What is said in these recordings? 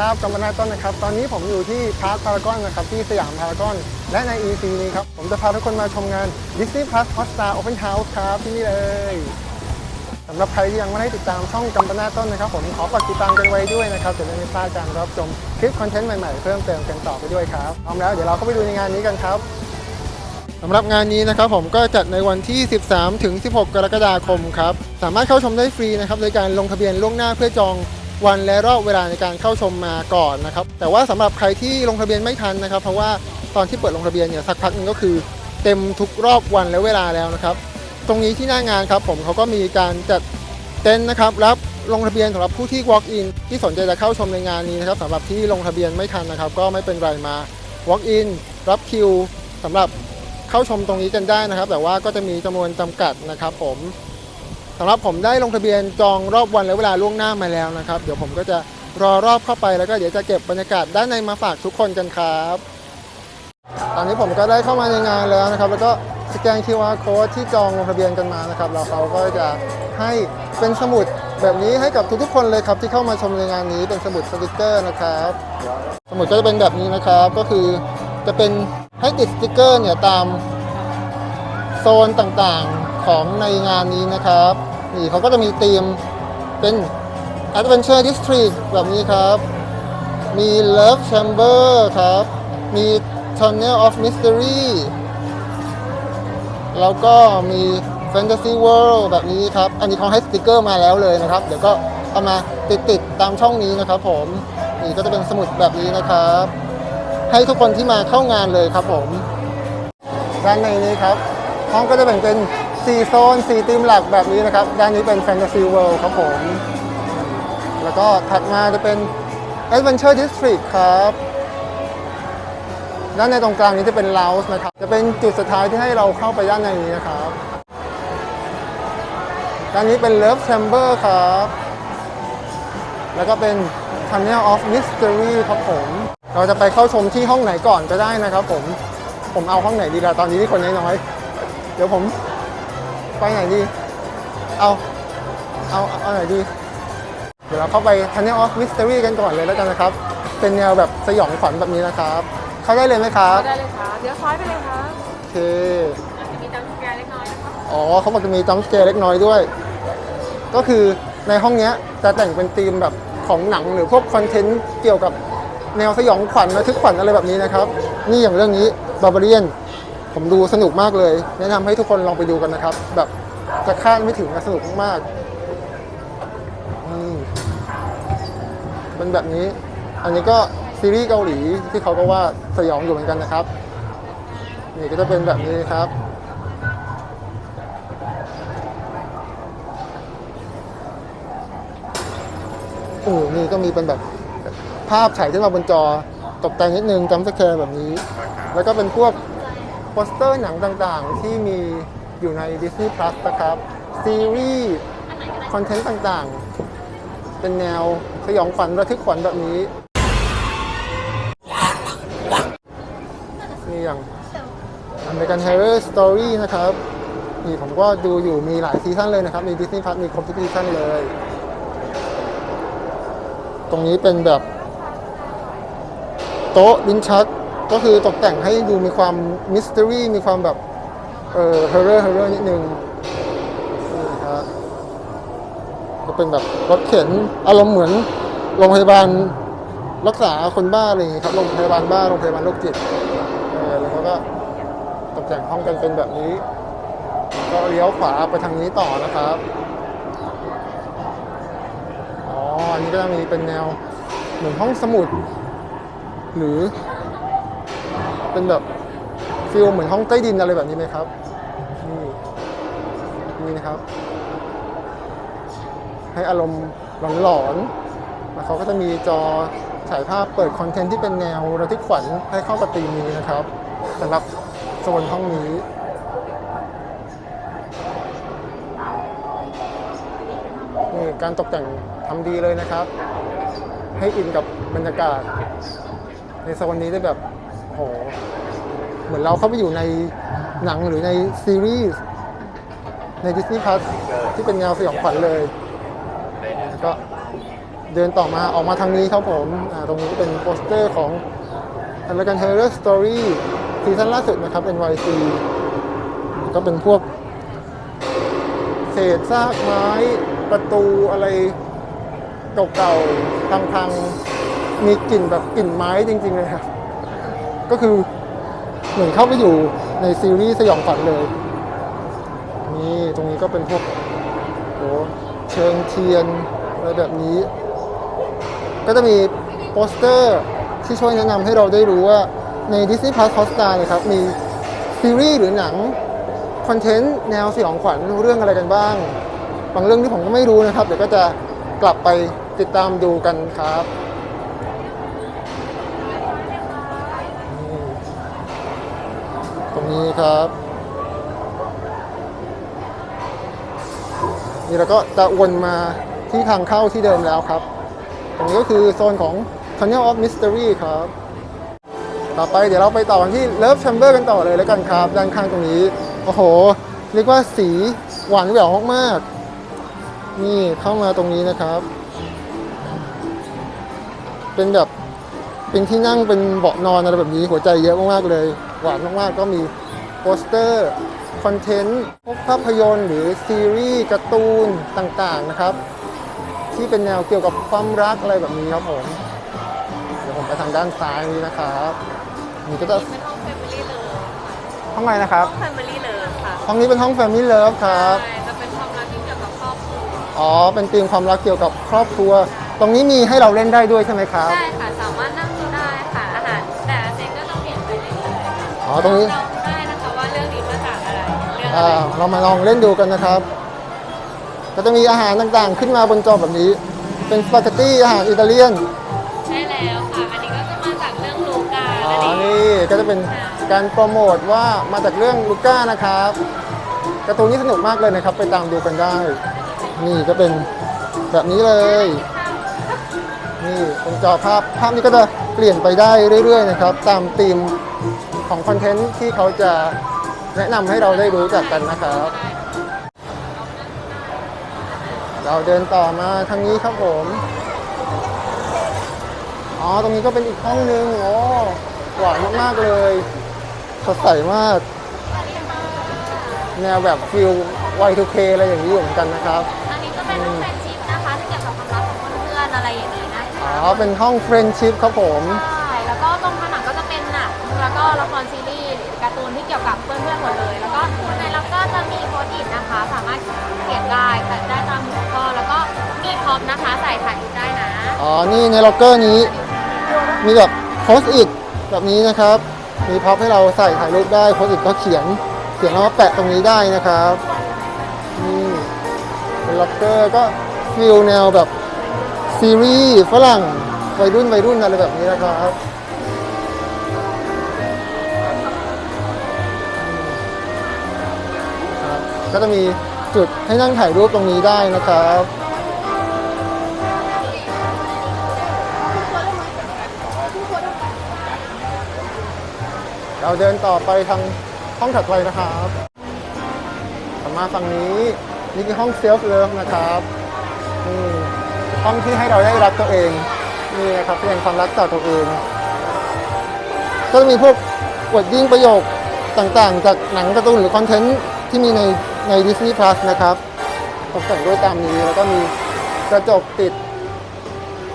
ครับกำมนาต้นนะครับ ตอนนี้ผมอยู่ที่พาร์คพารากอนนะครับที่สยามพารากอน และใน EP นี้ครับ ผมจะพาทุกคนมาชมงาน Disney Plus Hotstar Open House ครับที่นี่เลยสำหรับใครที่ยังไม่ได้ติดตามช่องกำปนาต้นนะครับ ผมขอฝากติดตามกันไว้ด้วยนะครับจะได้ไม่พลาดการรับชมคลิปคอนเทนต์ใหม่ๆ เพิ่มเติมกันต่อไปด้วยครับพร้อมแล้วเดี๋ยวเราเข้าไปดูในงานนี้กันครับสำหรับงานนี้นะครับผมก็จัดในวันที่ 13 ถึง 16 กรกฎาคมครับ สามารถเข้าชมได้ฟรีนะครับโดยการลงทะเบียนล่วงหน้าเพื่อจอง วันและรอบเวลาในการเข้าชมมาก่อนนะครับ แต่ว่าสำหรับใครที่ลงทะเบียนไม่ทันนะครับ เพราะว่าตอนที่เปิดลงทะเบียนเนี่ยสักพักหนึงก็คือ เต็มทุกรอบวันและเวลาแล้วนะครับ ตรงนี้ที่หน้างานครับผมเขาก็มีการจัดเต็นท์นะครับรับลงทะเบียนสำหรับผู้ที่ walk in ที่สนใจจะเข้าชมในงานนี้นะครับสำหรับที่ลงทะเบียนไม่ทันนะครับ ก็ไม่เป็นไรมา walk in รับคิวสำหรับเข้าชมตรงนี้กันได้นะครับ แต่ว่าก็จะมีจำนวนจำกัดนะครับผม สำหรับผมได้ลงทะเบียนจองรอบวันและเวลาล่วงหน้ามาแล้วนะครับ เดี๋ยวผมก็จะรอรอบเข้าไปแล้วก็เดี๋ยวจะเก็บบรรยากาศด้านในมาฝากทุกคนกันครับ ตอนนี้ผมก็ได้เข้ามาในงานแล้วนะครับ แล้วก็สแกน QR code ที่จองลงทะเบียนกันมานะครับแล้วเขาก็จะให้เป็นสมุดแบบนี้ให้กับทุกๆคนเลยครับที่เข้ามาชมในงานนี้เป็นสมุดสติกเกอร์นะครับ สมุดก็จะเป็นแบบนี้นะครับ ก็คือจะเป็นให้ติดสติกเกอร์เนี่ยตามโซนต่างๆ ของในงานนี้นะครับ นี่เขาก็จะมีธีมเป็น Adventure District แบบนี้ครับ มี Love Chamber ครับ มี Tunnel of Mystery แล้วก็มี Fantasy World แบบนี้ครับ อันนี้เขาให้สติกเกอร์มาแล้วเลยนะครับ เดี๋ยวก็เอามาติดๆตามช่องนี้นะครับผม นี่ก็จะเป็นสมุดแบบนี้นะครับ ให้ทุกคนที่มาเข้างานเลยครับผม ด้านในนี้ครับ ห้องก็จะแบ่งเป็น 4 โซน4ธีมหลักแบบนี้นะครับ ด้านนี้เป็น Fantasy World ครับผม แล้วก็ถัดมาจะเป็น Adventure District ครับ ด้านในตรงกลางนี้จะเป็น Lounge นะครับ จะเป็นจุดสุดท้ายที่ให้เราเข้าไปด้านในนี้นะครับ ด้านนี้เป็น Love Chamber ครับ แล้วก็เป็น Tunnel of Mystery ครับผม เราจะไปเข้าชมที่ห้องไหนก่อนก็ได้นะครับผม ผมเอาห้องไหนดีล่ะตอนนี้ที่คนน้อยๆเดี๋ยวผม ไปไหนดี เอา เอา เอาไหนดี เดี๋ยวเราเข้าไป Tunnel of Mystery กันก่อนเลยแล้วกันนะครับ เป็นแนวแบบสยองขวัญแบบนี้นะครับ เข้าได้เลยไหมครับ ได้เลยค่ะ เดี๋ยวซ้ายไปเลยค่ะโอเคจะมีจัมป์สแกร์เล็กน้อยนะคะอ๋อเขาบอกจะมีจัมป์สเกร์เล็กน้อยด้วย ก็คือในห้องเนี้ยจะแต่งเป็นธีมแบบของหนังหรือพวกคอนเทนต์เกี่ยวกับแนวสยองขวัญระทึกขวัญอะไรแบบนี้นะครับ นี่อย่างเรื่องนี้บาบาเรียน ผมดูสนุกมากเลย แนะนำให้ทุกคนลองไปดูกันนะครับ แบบจะคาดไม่ถึงนะสนุกมากๆมเป็นแบบนี้ อันนี้ก็ซีรีส์เกาหลีที่เขาก็ว่าสยองอยู่เหมือนกันนะครับ นี่ก็จะเป็นแบบนี้ครับโอ้นี่ก็มีเป็นแบบภาพฉายขึ้นมาบนจอ ตกแต่งนิดนึงจำสแคร์แบบนี้ แล้วก็เป็นพวก โปสเตอร์หนังต่างๆ ที่มีอยู่ใน Disney Plus นะครับ ซีรีส์ คอนเทนต์ต่างๆ เป็นแนวสยองขวัญระทึกขวัญแบบนี้นี่อย่าง American Horror Story นะครับ นี่ผมก็ดูอยู่มีหลายซีซั่นเลยนะครับ มี Disney Plus มีครบทุกซีซั่นเลย ตรงนี้เป็นแบบ โต๊ะลิ้นชัก ก็คือตกแต่งให้ดูมีความมิส t ต r y มีความแบบเอ่อเฮอร์เรอร์เฮอร์เรอร์นิดนึงนี่ครับก็เป็นแบบรถเข็นอารมณ์เหมือนโรงพยาบาลรักษาคนบ้าอะไรอย่างงี้ครับโรงพยาบาลบ้าโรงพยาบาลโรคจิตเออแล้วเขาก็ตกแต่งห้องกันเป็นแบบนี้ ก็เลี้ยวขวาไปทางนี้ต่อนะครับอ๋ออันนี้ก็จะมีเป็นแนวเหมือนห้องสมุด หรือ เป็นแบบฟิลเหมือนห้องใต้ดินอะไรแบบนี้ไหมครับนี่นี่นะครับ ให้อารมณ์หลอนๆแล้วเขาก็จะมีจอฉายภาพเปิดคอนเทนต์ที่เป็นแนวระทึกขวัญให้เข้ากับธีมนี้นะครับสำหรับโซนห้องนี้นี่การตกแต่งทำดีเลยนะครับ ให้อินกับบรรยากาศ ในโซนนี้ได้แบบ โห เหมือนเราเข้าไปอยู่ในหนังหรือในซีรีส์ใน Disney Plus ที่เป็นแนวสยองขวัญเลย แล้วก็เดินต่อมาออกมาทางนี้ครับผมตรงนี้ก็เป็นโปสเตอร์ของ American Horror Story ซีซั่นล่าสุดนะครับ NYC ก็เป็นพวก เศษซากไม้ประตูอะไรเก่าๆพังๆ มีกลิ่นแบบกลิ่นไม้จริงๆเลยครับ ก็คือเหมือนเข้าไปอยู่ในซีรีส์สยองขวัญเลย นี่ตรงนี้ก็เป็นพวกโหเชิงเทียนอะไรแบบนี้ ก็จะมีโปสเตอร์ที่ช่วยแนะนำให้เราได้รู้ว่าใน Disney Plus Hotstar เนะครับ มีซีรีส์หรือหนัง คอนเทนต์แนวสยองขวัญเรื่องอะไรกันบ้าง บางเรื่องที่ผมก็ไม่รู้นะครับ เดี๋ยวก็จะกลับไปติดตามดูกันครับ นี่ครับ นี่เราก็จะวนมาที่ทางเข้าที่เดิมแล้วครับ ตรงนี้ก็คือโซนของ Tunnel of Mystery ครับ ต่อไปเดี๋ยวเราไปต่อกันที่ Love Chamber กันต่อเลยแล้วกันครับ ด้านข้างตรงนี้ โอ้โห เรียกว่าสีหวานแหววมากๆนี่เข้ามาตรงนี้นะครับ เป็นแบบเป็นที่นั่งเป็นเบาะนอนอะไรแบบนี้หัวใจเยอะมากๆเลย หวานมากๆก็มีโปสเตอร์ คอนเทนต์พวกภาพยนตร์หรือซีรีส์การ์ตูนต่างๆนะครับ ที่เป็นแนวเกี่ยวกับความรักอะไรแบบนี้ครับผมเดี๋ยวผมไปทางด้านซ้ายนี้นะครับนี่ก็จะเป็นห้อง Family Love ห้องอะไรนะครับ ห้อง Family Love ค่ะห้องนี้เป็นห้อง Family Love ครับ ใช่จะเป็นความรักที่เกี่ยวกับครอบครัวอ๋อ เป็นธีมความรักเกี่ยวกับครอบครัว ตรงนี้มีให้เราเล่นได้ด้วยใช่ไหมครับ ใช่ค่ะ สามารถนั่ง อ๋อตรงนี้เราได้นะคะว่าเรื่องนี้มาจากอะไรเรื่องอะอ่าไรเรามาลองเล่นดูกันนะครับ ก็จะมีอาหารต่างๆ ขึ้นมาบนจอแบบนี้ เป็นสปาเกตตี้อาหารอิตาเลียน ใช่แล้วค่ะ อันนี้ก็จะมาจากเรื่องลูกาอ๋อ นั่นเองนี่ก็จะเป็นการโปรโมทว่ามาจากเรื่องลูก้านะครับการ์ตูนนี้สนุกมากเลยนะครับ ไปตามดูกันได้ นี่ก็เป็นแบบนี้เลย นี่เป็นจอภาพภาพนี้ก็จะเปลี่ยนไปได้เรื่อย ๆ นะครับ ตามธีม ของคอนเทนต์ที่เขาจะแนะนำให้เราได้รู้จักกันนะครับ เราเดินต่อมาทางนี้ครับผม อ๋อ ตรงนี้ก็เป็นอีกห้องนึงโอ้หวานมากๆเลย สดใสมาก แนวแบบฟิล Y2K อะไรอย่างนี้อยู่เหมือนกันนะครับอันนี้จะเป็นห้องแฟรนชิพนะคะที่เกี่ยวกับความรักของเพื่อนๆอะไรอย่างนี้นะคะอ๋อ เป็นห้องเฟรนชิพครับผม ได้แต่ได้ตามหัวข้อแล้วก็มีพ็อปนะคะใส่ถ่ายรูปได้นะอ๋อ นี่ในล็อกเกอร์นี้ มีแบบโพสอิทแบบนี้นะครับ มีพับให้เราใส่ถ่ายรูปได้โพสอิทก็เขียน เขียนแล้วมาแปะตรงนี้ได้นะครับนี่เป็นล็อกเกอร์ก็ฟิลแนวแบบซีรีส์ฝรั่งวัยรุ่นวัยรุ่นอะไรแบบนี้นะครับก็จะมี จุดให้นั่งถ่ายรูปตรงนี้ได้นะครับเราเดินต่อไปทางห้องถัดไปนะครับต่อมาฝั่งนี้นี่คือห้องเซลฟ์เลิฟนะครับนี่ห้องที่ให้เราได้รักตัวเองนี่นะครับแสดงความรักต่อตัวเอง ก็จะมีพวกวดดิ้งประโยคต่างๆ จากหนังการ์ตูนหรือคอนเทนต์ที่มีใน ใน Disney Plus นะครับตกแต่งด้วยตามนี้แล้วก็มีกระจกติด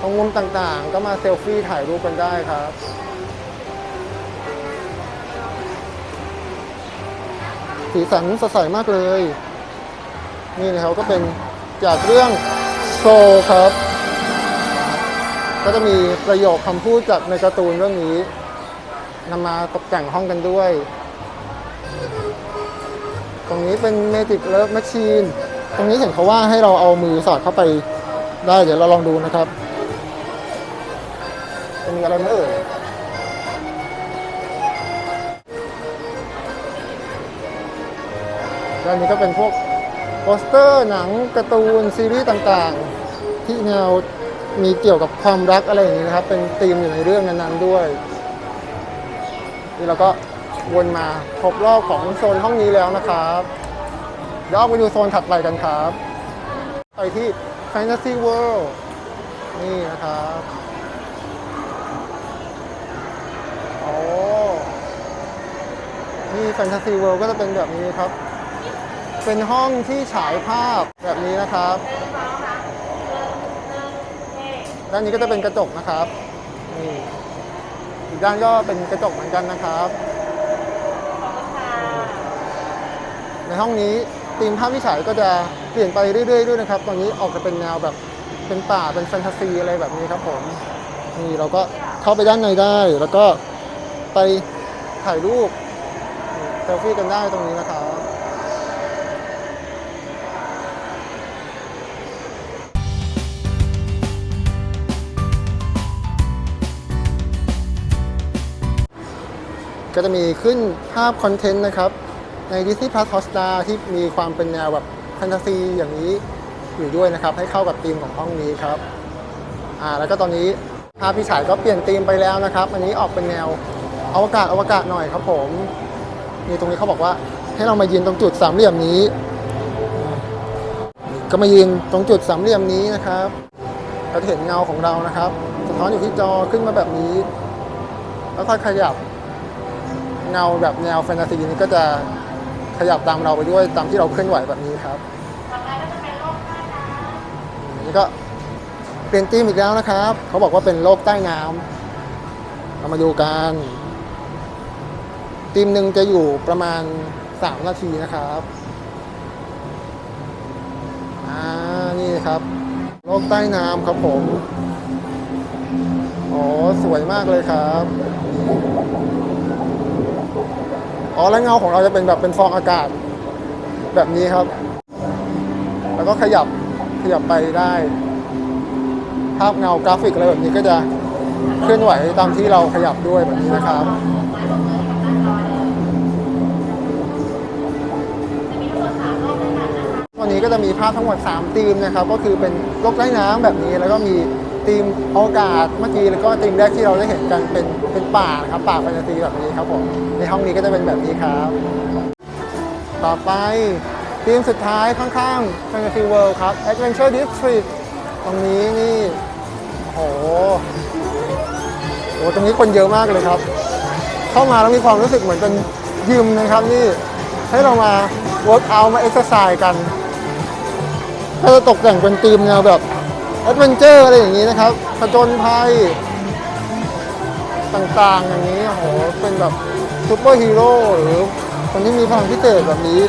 ตรงมุมต่างๆ ก็มาเซลฟี่ถ่ายรูปกันได้ครับสีสันสดใสมากเลย นี่นะครับก็เป็นจากเรื่องโซครับ ก็จะมีประโยคคำพูดจากในการ์ตูนเรื่องนี้นำมาตกแต่งห้องกันด้วย ตรงนี้เป็น Magic Love Machine ตรงนี้เห็นเขาว่าให้เราเอามือสอดเข้าไปได้เดี๋ยวเราลองดูนะครับจะมีอะไรไหมเอ่ยแล้วนนี้ก็เป็นพวกโปสเตอร์หนังการ์ตูนซีรีส์ต่างๆ ที่แนวมีเกี่ยวกับความรักอะไรอย่างนี้นะครับ เป็นธีมอยู่ในเรื่องนั้นๆด้วยนี่เราก็ วนมาครบรอบของโซนห้องนี้แล้วนะครับเดี๋ยวไปดูโซนถัดไปกันครับ ไปที่ Fantasy World นี่นะครับโอ้นี่แฟนตาซีเวิลด์ก็จะเป็นแบบนี้ครับ เป็นห้องที่ฉายภาพแบบนี้นะครับ ด้านนี้ก็จะเป็นกระจกนะครับ นี่ อีกด้านก็เป็นกระจกเหมือนกันนะครับ ในห้องนี้ธีมภาพที่ฉายก็จะเปลี่ยนไปเรื่อยๆด้วยนะครับตอนนี้ออกจะเป็นแนวแบบเป็นป่าเป็นแฟนตาซีอะไรแบบนี้ครับผมนี่เราก็เข้าไปด้านในได้ แล้วก็ไปถ่ายรูปเซลฟี่กันได้ตรงนี้นะครับก็จะมีขึ้นภาพคอนเทนต์นะครับ ใน Disney Plus Hotstar ที่มีความเป็นแนวแบบแฟนตาซีอย่างนี้อยู่ด้วยนะครับ ให้เข้ากับธีมของห้องนี้ครับอ่าแล้วก็ตอนนี้ภาพที่ฉายก็เปลี่ยนธีมไปแล้วนะครับ อันนี้ออกเป็นแนวอวกาศอวกาศหน่อยครับผมนี่ตรงนี้เขาบอกว่าให้เรามายืนตรงจุดสามเหลี่ยมนี้ ก็มายืนตรงจุดสามเหลี่ยมนี้นะครับก็จะเห็นเงาของเรานะครับสะท้อนอยู่ที่จอขึ้นมาแบบนี้ แล้วค่อยขยับเงาแบบแนวแฟนตาซีนี้ก็จะ ขยับตามเราไปด้วยตามที่เราเคลื่อนไหวแบบนี้ครับอันนี้ก็เปลี่ยนธีมอีกแล้วนะครับ เขาบอกว่าเป็นโลกใต้น้ำเรามาดูกันธีมหนึ่งจะอยู่ประมาณ 3 นาทีนะครับอ่านี่ครับ โลกใต้น้ำครับผมโอ้สวยมากเลยครับ อ๋อแล้วเงาของเราจะเป็นแบบเป็นฟองอากาศ แบบนี้ครับ แล้วก็ขยับขยับไปได้ ภาพเงากราฟิกอะไรแบบนี้ก็จะเคลื่อนไหวตามที่เราขยับด้วยแบบนี้นะครับวันนี้ก็จะมีภาพทั้งหมด 3 ธีมนะครับ ก็คือเป็นโลกใต้น้ำแบบนี้แล้วก็มี ธีมอวกาศเมื่อกี้แล้วก็ธีมแรกที่เราได้เห็นกันเป็นเป็นป่านะครับป่าแฟนตาซีแบบนี้ครับผมในห้องนี้ก็จะเป็นแบบนี้ครับ ต่อไปธีมสุดท้ายข้างๆ Fantasy World ครับ Adventure District ตรงนี้นี่โอ้โหโอ้ตรงนี้คนเยอะมากเลยครับ เข้ามาแล้วมีความรู้สึกเหมือนเป็นยิมนะครับนี่ให้เรามา work out มา exercise กันก็จะตกแต่งเป็นธีมแนวแบบ adventure อะไรอย่างนี้นะครับผจญภัยต่างๆอย่างนี้โหเป็นแบบซูเปอร์ฮีโร่หรือคนที่มีพลังพิเศษแบบนี้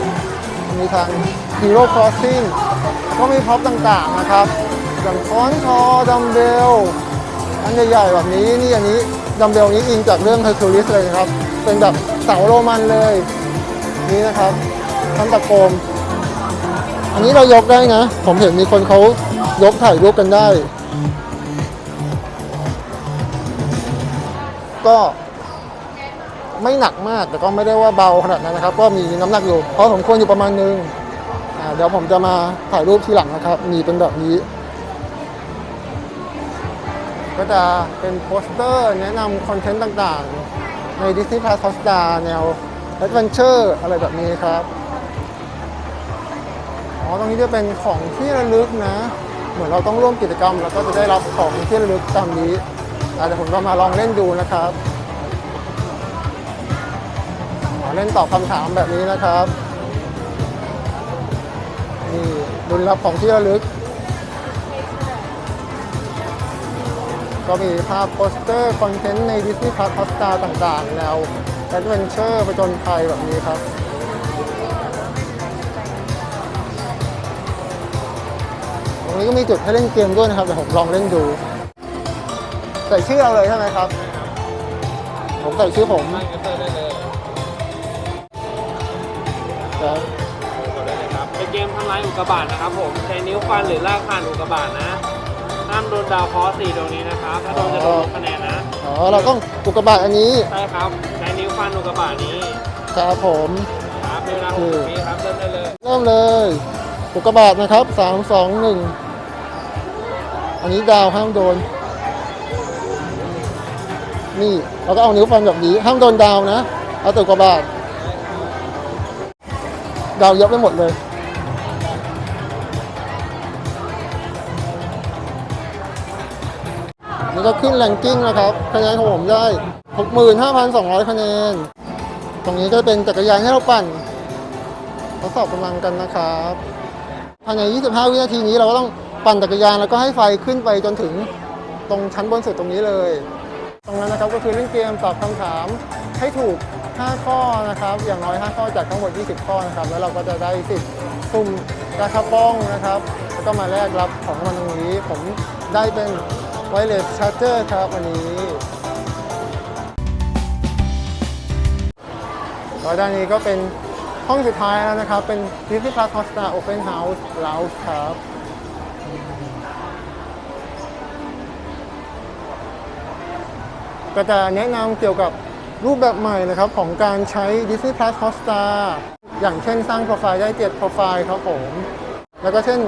มีทางฮีโร่ครอสซิ่งก็มีพ็อปต่างๆนะครับอย่างค้อนคอดัมเบลอันใหญ่ๆแบบนี้นี่อันนี้ดัมเบลนี้อิงจากเรื่อง Hercules เลยนะครับ เป็นแบบเสาโรมันเลย นี่นะครับทำตะโกมอันนี้เรายกได้นะ ผมเห็นมีคนเขา ยกถ่ายรูปกันได้ ก็ไม่หนักมากแต่ก็ไม่ได้ว่าเบาขนาดนั้นนะครับ ก็มีน้ำหนักอยู่เพราะผมควรอยู่ประมาณนึงอ่าเดี๋ยวผมจะมาถ่ายรูปทีหลังนะครับ มีเป็นแบบนี้ ก็จะเป็นโปสเตอร์แนะนำคอนเทนต์ต่างๆ ใน Disney Plus Hotstar แนว Adventure อะไรแบบนี้ครับ อ๋อ ตรงนี้จะเป็นของที่ระลึกนะ เหมือนเราต้องร่วมกิจกรรมแล้วก็จะได้รับของที่ระลึกตามนี้อะเดี๋ยวผมก็มาลองเล่นดูนะครับอ๋อเล่นตอบคำถามแบบนี้นะครับนี่รุนรับของที่ระลึก ก็มีภาพโปสเตอร์คอนเทนต์ใน Disney Plus Hotstar ต่างๆแนว Adventure ประจนภัยแบบนี้ครับ รงนี้ก็มีจุดให้เล่นเกมด้วยนะครับเดี๋ยวผมลองเล่นดู ใส่ชื่อเราเลยใช่ไหมครับ ผมใส่ชื่อผมตั้งยูเซอร์ได้เลยครับกดได้เลยครับเป็นเกมทำลายอุกกาบาตนะครับผมใช้นิ้วฟันหรือลากผ่านอุกกาบาตนะห้ามโดนดาวเคราะห์สี่ดวงนี้นะครับ ถ้าโดนจะโดนลบคะแนนนะอ๋อเราต้องอุกกาบาตอันนี้ใช่ครับใช้นิ้วฟันอุกกาบาตนี้ครับผมครับเป็นเวลา60วิครับเริ่มได้เลย เริ่มเลยอุกกาบาตนะครับสามสองหนึ่ง อันนี้ดาวห้ามโดน นี่เราก็เอานิ้วฟันแบบนี้ห้ามโดนดาวนะ เอาต่อุกกาบาตดาวเยอะไปหมดเลยก็ขึ้นแรงกิ้งนะครับคะแนนของผมได้ 65,200 คะแนน ตรงนี้ก็เป็นจักรยานให้เราปั่นทดสอบกำลังกันนะครับภายใน 25 วินาทีนี้เราก็ต้อง ปั่นจักรยานแล้วก็ให้ไฟขึ้นไปจนถึงตรงชั้นบนสุดตรงนี้เลย ตรงนั้นนะครับก็คือเล่นเกมตอบคำถามให้ถูก 5 ข้อนะครับ อย่างน้อย 5 ข้อจากทั้งหมด 20 ข้อนะครับ แล้วเราก็จะได้สิทธิ์สุ่มราคาป้องนะครับ แล้วก็มาแลกรับของรางวัลตรงนี้ ผมได้เป็นไวเลสชาร์เจอร์ครับวันนี้แล้วด้านนี้ก็เป็นห้องสุดท้ายแล้วนะครับ เป็น Disney Plus Hotstar Open House Lounge ครับ ก็จะแนะนำเกี่ยวกับรูปแบบใหม่นะครับของการใช้ Disney Plus Hotstar อย่างเช่นสร้างโปรไฟล์ได้ 7 โปรไฟล์ครับผม แล้วก็เช่น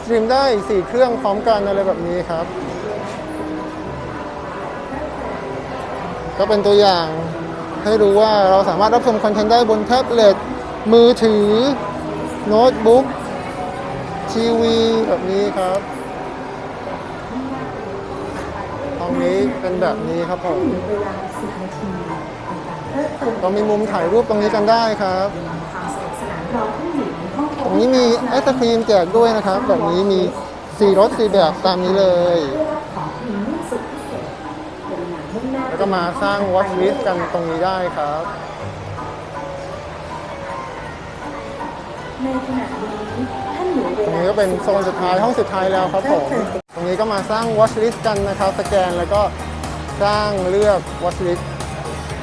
สตรีมได้ 4 เครื่องพร้อมกันอะไรแบบนี้ครับ ก็เป็นตัวอย่างให้รู้ว่าเราสามารถรับชมคอนเทนต์ได้บนแท็บเล็ตมือถือ โน้ตบุ๊กทีวีแบบนี้ครับ ตรง นี้เป็นแบบนี้ครับผมเรามีมุมถ่ายรูปตรงนี้กันได้ครับตรงนี้มีไอศครีมแจกด้วยนะครับ แบบนี้มีสี่รสสี่แบบตามนี้เลยแล้วก็มาสร้าง watch list กันตรงนี้ได้ครับในขณะนี้ท่านอยู่เว ตรงนี้ก็เป็นโซนสุดท้ายห้องสุดท้ายแล้วครับผมตรงนี้ก็มาสร้าง watch list กันนะครับ สแกนแล้วก็สร้างเลือก watch list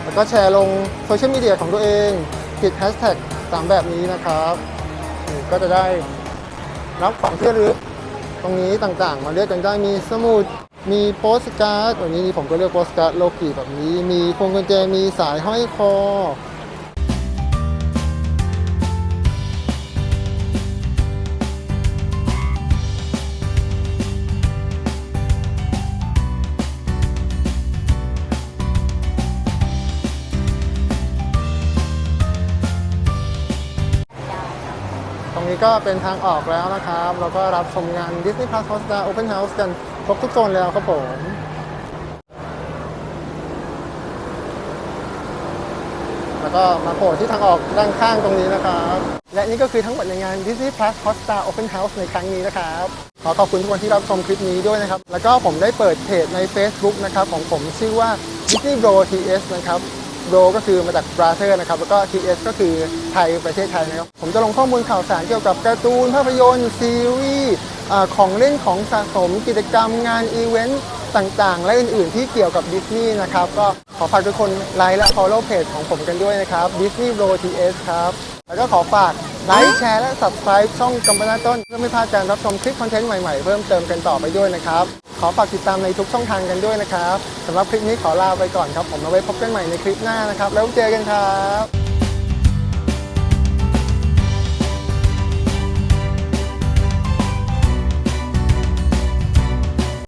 แล้วก็แชร์ลงโซเชียลมีเดียของตัวเองติดแฮชแท็กสามแบบนี้นะครับก็จะได้รับของที่ระลึกตรงนี้ต่างๆ มาเลือกกันได้มีสมุดมีโปสการ์ดวันนี้ผมก็เลือกโปสการ์ดโลกิแบบนี้ มีพวงกุญแจมีสายห้อยคอ ก็เป็นทางออกแล้วนะครับแล้วก็รับชมงาน Disney Plus Hotstar Open House กันครบทุกโซนแล้วครับผมแล้วก็มาโผล่ที่ทางออกด้านข้างตรงนี้นะครับ และนี่ก็คือทั้งหมดในงาน Disney Plus Hotstar Open House ในครั้งนี้นะครับ ขอขอบคุณทุกคนที่รับชมคลิปนี้ด้วยนะครับ แล้วก็ผมได้เปิดเพจใน Facebook นะครับของผมชื่อว่า Disney Bro TS นะครับ โ o ก็คือมาจากบราเธอร์นะครับ แล้วก็ TS ก็คือไทยประเทศไทยนะครับ ผมจะลงข้อมูลข่าวสารเกี่ยวกับการ์ตูน ภาพยนตร์ ซีรีส์ของเล่นของสะสมกิจกรรมงานอีเวนต์ต่างๆ และอื่นๆที่เกี่ยวกับดิสนีย์นะครับ ก็ขอฝากทุกคนไลค์และ follow เพจของผมกันด้วยนะครับ Disney Bro TS ครับ แล้วก็ขอฝากไลค์แชร์และ subscribe ช่องกัมปนาต้น เพื่อไม่พลาดการรับชมคลิปคอนเทนต์ใหม่ๆ เพิ่มเติมกันต่อไปด้วยนะครับ อฝากติดตามในทุกช่องทางกันด้วยนะครับสำหรับคลิปนี้ขอลาไปก่อนครับ ผมเอาไว้พบกันใหม่ในคลิปหน้านะครับ แล้วเจอกันครับ